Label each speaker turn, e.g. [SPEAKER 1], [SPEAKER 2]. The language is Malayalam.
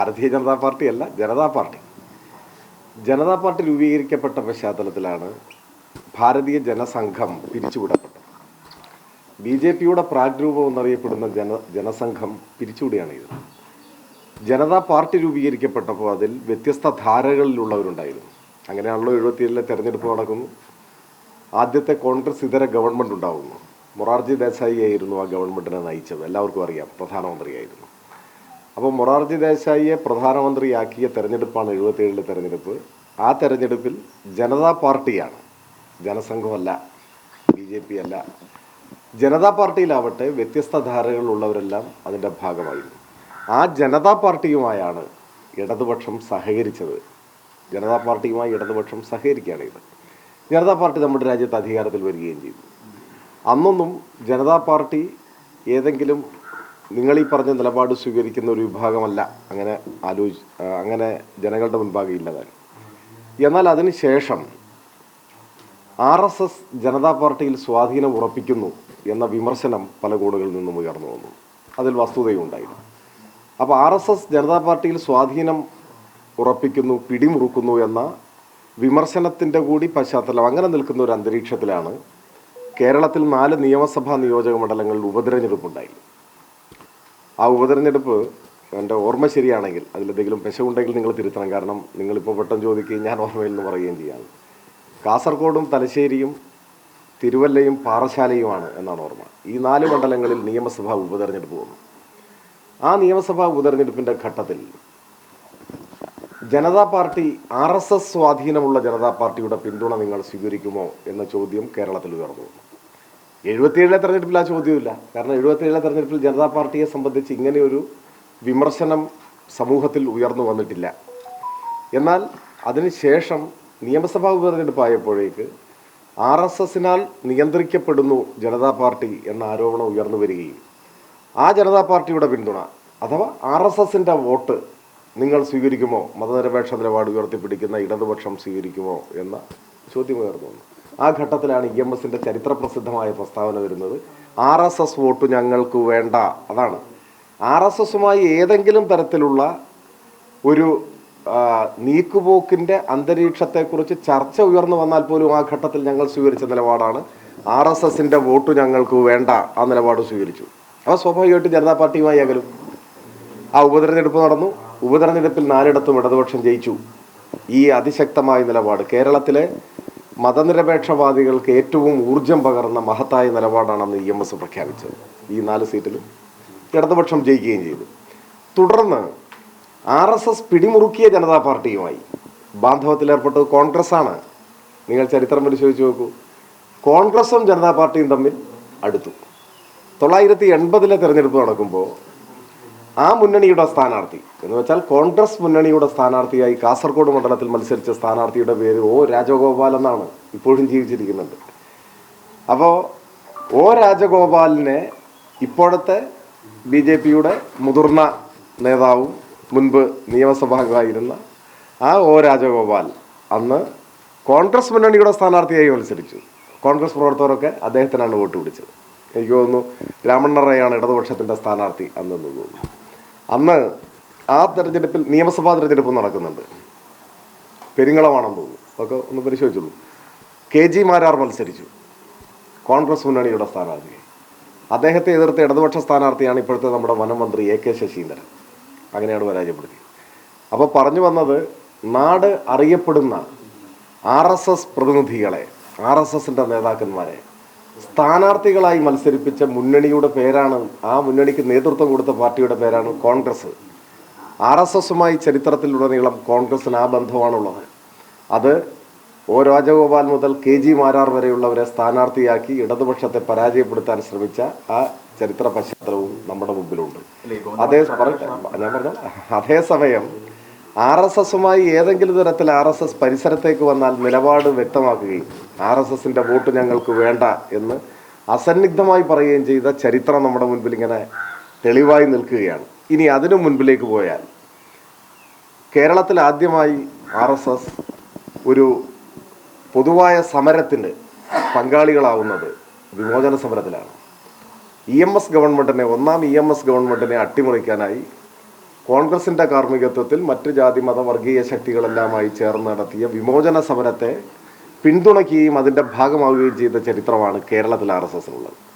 [SPEAKER 1] ഭാരതീയ ജനതാ പാർട്ടി അല്ല ജനതാ പാർട്ടി. ജനതാ പാർട്ടി രൂപീകരിക്കപ്പെട്ട പശ്ചാത്തലത്തിലാണ് ഭാരതീയ ജനസംഘം പിരിച്ചുവിടപ്പെട്ടത്. ബി ജെ പിയുടെ പ്രാഗ്രൂപം എന്നറിയപ്പെടുന്ന ജന ജനസംഘം പിരിച്ചുവിടുകയാണ് ഇത് ജനതാ പാർട്ടി രൂപീകരിക്കപ്പെട്ടപ്പോൾ അതിൽ വ്യത്യസ്ത ധാരകളിലുള്ളവരുണ്ടായിരുന്നു. അങ്ങനെയാണല്ലോ എഴുപത്തിയേഴിലെ തെരഞ്ഞെടുപ്പ് നടക്കുന്നു. ആദ്യത്തെ കോൺഗ്രസ് ഇതര ഗവൺമെന്റ് ഉണ്ടാവുന്നു. മൊറാർജി ദേശായി ആയിരുന്നു ആ ഗവൺമെന്റിനെ നയിച്ചത്. എല്ലാവർക്കും അറിയാം പ്രധാനമന്ത്രിയായിരുന്നു. അപ്പോൾ മൊറാർജി ദേശായിയെ പ്രധാനമന്ത്രിയാക്കിയ തെരഞ്ഞെടുപ്പാണ് എഴുപത്തേഴിലെ തെരഞ്ഞെടുപ്പ്. ആ തെരഞ്ഞെടുപ്പിൽ ജനതാ പാർട്ടിയാണ്. ജനസംഘമല്ല ബി ജെ പി അല്ല. ജനതാ പാർട്ടിയിലാവട്ടെ വ്യത്യസ്ത ധാരകളുള്ളവരെല്ലാം അതിന്റെ ഭാഗമായിരുന്നു. ആ ജനതാ പാർട്ടിയുമായാണ് ഇടതുപക്ഷം സഹകരിച്ചത്. ജനതാ പാർട്ടിയുമായി ഇടതുപക്ഷം സഹകരിക്കുകയാണ് ഇത് ജനതാ പാർട്ടി നമ്മുടെ രാജ്യത്ത് അധികാരത്തിൽ വരികയും ചെയ്തു. അന്നൊന്നും ജനതാ പാർട്ടി ഏതെങ്കിലും നിങ്ങൾ ഈ പറഞ്ഞ നിലപാട് സ്വീകരിക്കുന്ന ഒരു വിഭാഗമല്ല. അങ്ങനെ ആലോചി അങ്ങനെ ജനങ്ങളുടെ മുൻപാകെ ഇല്ലതാൻ എന്നാൽ അതിന് ശേഷം ആർ എസ് എസ് ജനതാ പാർട്ടിയിൽ സ്വാധീനം ഉറപ്പിക്കുന്നു എന്ന വിമർശനം പല കോണുകളിൽ നിന്നും ഉയർന്നു വന്നു. അതിൽ വസ്തുതയുണ്ടായിരുന്നു അപ്പോൾ ആർ എസ് എസ് ജനതാ പാർട്ടിയിൽ സ്വാധീനം ഉറപ്പിക്കുന്നു പിടിമുറുക്കുന്നു എന്ന വിമർശനത്തിന്റെ കൂടി പശ്ചാത്തലം അങ്ങനെ നിൽക്കുന്ന ഒരു അന്തരീക്ഷത്തിലാണ് കേരളത്തിൽ നാല് നിയമസഭാ നിയോജക മണ്ഡലങ്ങളിൽ ഉപതെരഞ്ഞെടുപ്പുണ്ടായി. ആ ഉപതെരഞ്ഞെടുപ്പ് എന്റെ ഓർമ്മ ശരിയാണെങ്കിൽ അതിലെന്തെങ്കിലും പെശകുണ്ടെങ്കിൽ നിങ്ങൾ തിരുത്തണം. കാരണം നിങ്ങളിപ്പോൾ പെട്ടെന്ന് ചോദിക്കുകയും ഞാൻ ഓർമ്മയിൽ നിന്ന് പറയുകയും ചെയ്യാണ് കാസർഗോഡും തലശ്ശേരിയും തിരുവല്ലയും പാറശാലയുമാണ് എന്നാണ് ഓർമ്മ. ഈ നാല് മണ്ഡലങ്ങളിൽ നിയമസഭാ ഉപതെരഞ്ഞെടുപ്പ് വന്നു. ആ നിയമസഭാ ഉപതെരഞ്ഞെടുപ്പിന്റെ ഘട്ടത്തിൽ Janata party R S S സ്വാധീനമുള്ള ജനതാ പാർട്ടിയുടെ പിന്തുണ നിങ്ങൾ സ്വീകരിക്കുമോ എന്ന ചോദ്യം കേരളത്തിൽ ഉയർന്നു എഴുപത്തിയേഴിലെ തെരഞ്ഞെടുപ്പിൽ ആ ചോദ്യമില്ല കാരണം എഴുപത്തിയേഴിലെ തെരഞ്ഞെടുപ്പിൽ ജനതാ പാർട്ടിയെ സംബന്ധിച്ച് ഇങ്ങനെയൊരു വിമർശനം സമൂഹത്തിൽ ഉയർന്നു വന്നിട്ടില്ല. എന്നാൽ അതിനുശേഷം നിയമസഭാ ഉപതെരഞ്ഞെടുപ്പായപ്പോഴേക്ക് ആർ എസ് എസിനാൽ നിയന്ത്രിക്കപ്പെടുന്നു ജനതാ പാർട്ടി എന്ന ആരോപണം ഉയർന്നു വരികയും ആ ജനതാ പാർട്ടിയുടെ പിന്തുണ അഥവാ ആർ എസ് എസിന്റെ വോട്ട് നിങ്ങൾ സ്വീകരിക്കുമോ? മതനിരപേക്ഷ നിലപാട് ഉയർത്തിപ്പിടിക്കുന്ന ഇടതുപക്ഷം സ്വീകരിക്കുമോ? എന്ന ചോദ്യം ഉയർന്നു വന്നു. ആ ഘട്ടത്തിലാണ് ഇ എം എസിന്റെ ചരിത്രപ്രസിദ്ധമായ പ്രസ്താവന വരുന്നത്. ആർ എസ് എസ് വോട്ട് ഞങ്ങൾക്ക് വേണ്ട. അതാണ്. ആർ എസ് എസുമായി ഏതെങ്കിലും തരത്തിലുള്ള ഒരു നീക്കുപോക്കിന്റെ അന്തരീക്ഷത്തെക്കുറിച്ച് ചർച്ച ഉയർന്നു വന്നാൽ പോലും ആ ഘട്ടത്തിൽ ഞങ്ങൾ സ്വീകരിച്ച നിലപാടാണ് ആർ എസ് എസിന്റെ വോട്ട് ഞങ്ങൾക്ക് വേണ്ട. ആ നിലപാട് സ്വീകരിച്ചു. അപ്പോൾ സ്വാഭാവികമായിട്ട് ജനതാ പാർട്ടിയുമായി അകലും. ആ ഉപതെരഞ്ഞെടുപ്പ് നടന്നു. ഉപതെരഞ്ഞെടുപ്പിൽ നാലിടത്തും ഇടതുപക്ഷം ജയിച്ചു. ഈ അതിശക്തമായ നിലപാട് കേരളത്തിലെ മതനിരപേക്ഷവാദികൾക്ക് ഏറ്റവും ഊർജം പകർന്ന മഹത്തായ നിലപാടാണെന്ന് ഇ എം എസ് പ്രഖ്യാപിച്ചത്. ഈ നാല് സീറ്റിലും ഇടതുപക്ഷം ജയിക്കുകയും ചെയ്തു. തുടർന്ന് ആർ എസ് എസ് പിടിമുറുക്കിയ ജനതാ പാർട്ടിയുമായി ബാന്ധവത്തിലേർപ്പെട്ടത് കോൺഗ്രസ്സാണ്. നിങ്ങൾ ചരിത്രം പരിശോധിച്ച് നോക്കൂ. കോൺഗ്രസും ജനതാ പാർട്ടിയും തമ്മിൽ അടുത്തു. തൊള്ളായിരത്തി എൺപതിലെ തിരഞ്ഞെടുപ്പ് നടക്കുമ്പോൾ ആ മുന്നണിയുടെ സ്ഥാനാർത്ഥി എന്ന് വെച്ചാൽ കോൺഗ്രസ് മുന്നണിയുടെ സ്ഥാനാർത്ഥിയായി കാസർഗോഡ് മണ്ഡലത്തിൽ മത്സരിച്ച സ്ഥാനാർത്ഥിയുടെ പേര് ഒ രാജഗോപാൽ എന്നാണ് ഇപ്പോഴും ജീവിച്ചിരിക്കുന്നുണ്ട്. അപ്പോൾ ഒ രാജഗോപാലിനെ ഇപ്പോഴത്തെ ബി ജെ പിയുടെ മുതിർന്ന നേതാവും മുൻപ് നിയമസഭാംഗമായിരുന്ന ആ ഒ രാജഗോപാൽ അന്ന് കോൺഗ്രസ് മുന്നണിയുടെ സ്ഥാനാർത്ഥിയായി മത്സരിച്ചു. കോൺഗ്രസ് പ്രവർത്തകരൊക്കെ അദ്ദേഹത്തിനാണ് വോട്ട് പിടിച്ചത്. എനിക്ക് തോന്നുന്നു രാമണ്ണറയാണ് ഇടതുപക്ഷത്തിന്റെ സ്ഥാനാർത്ഥി അന്നെന്ന് തോന്നുന്നു. അന്ന് ആ തെരഞ്ഞെടുപ്പിൽ നിയമസഭാ തെരഞ്ഞെടുപ്പ് നടക്കുന്നുണ്ട്. പെരിങ്ങളമാണെന്ന് തോന്നുന്നു. ഒക്കെ ഒന്ന് പരിശോധിച്ചുള്ളൂ കെ ജി മാരാർ മത്സരിച്ചു. കോൺഗ്രസ് മുന്നണിയുടെ സ്ഥാനാർത്ഥി. അദ്ദേഹത്തെ എതിർത്ത ഇടതുപക്ഷ സ്ഥാനാർത്ഥിയാണ് ഇപ്പോഴത്തെ നമ്മുടെ വനമന്ത്രി എ കെ ശശീന്ദ്രൻ. അങ്ങനെയാണ് പരാജയപ്പെടുത്തിയത്. അപ്പോൾ പറഞ്ഞു വന്നത് നാട് അറിയപ്പെടുന്ന ആർ എസ് എസ് പ്രതിനിധികളെ ആർ എസ് എസിന്റെ നേതാക്കന്മാരെ സ്ഥാനാർത്ഥികളായി മത്സരിപ്പിച്ച മുന്നണിയുടെ പേരാണ് ആ മുന്നണിക്ക് നേതൃത്വം കൊടുത്ത പാർട്ടിയുടെ പേരാണ് കോൺഗ്രസ്. ആർ എസ് എസുമായി ചരിത്രത്തിലുടനീളം കോൺഗ്രസിന് ആ ബന്ധമാണുള്ളത്. അത് ഒ രാജഗോപാൽ മുതൽ കെ ജി മാരാർ വരെയുള്ളവരെ സ്ഥാനാർത്ഥിയാക്കി ഇടതുപക്ഷത്തെ പരാജയപ്പെടുത്താൻ ശ്രമിച്ച ആ ചരിത്ര പശ്ചാത്തലവും നമ്മുടെ മുമ്പിലുണ്ട്. അതേ ഞാൻ പറഞ്ഞ? അതേസമയം ആർ എസ് എസുമായി ഏതെങ്കിലും തരത്തിൽ ആർ എസ് എസ് പരിസരത്തേക്ക് വന്നാൽ നിലപാട് വ്യക്തമാക്കുകയും ആർ എസ് എസിന്റെ വോട്ട് ഞങ്ങൾക്ക് വേണ്ട എന്ന് അസന്നിഗ്ധമായി പറയുകയും ചെയ്ത ചരിത്രം നമ്മുടെ മുൻപിൽ ഇങ്ങനെ തെളിവായി നിൽക്കുകയാണ്. ഇനി അതിനു മുൻപിലേക്ക് പോയാൽ കേരളത്തിൽ ആദ്യമായി ആർ എസ് എസ് ഒരു പൊതുവായ സമരത്തിന് പങ്കാളികളാവുന്നത് വിമോചന സമരത്തിലാണ്. ഇ എം എസ് ഗവൺമെന്റിനെ ഒന്നാം ഇ എം എസ് ഗവൺമെന്റിനെ അട്ടിമറിക്കാനായി കോൺഗ്രസിന്റെ കാർമ്മികത്വത്തിൽ മറ്റ് ജാതി മത വർഗീയ ശക്തികളെല്ലാമായി ചേർന്ന് നടത്തിയ വിമോചന സമരത്തെ പിന്തുണയ്ക്കുകയും അതിന്റെ ഭാഗമാവുകയും ചെയ്ത ചരിത്രമാണ് കേരളത്തിൽ ആർ എസ് എസിനുള്ളത്.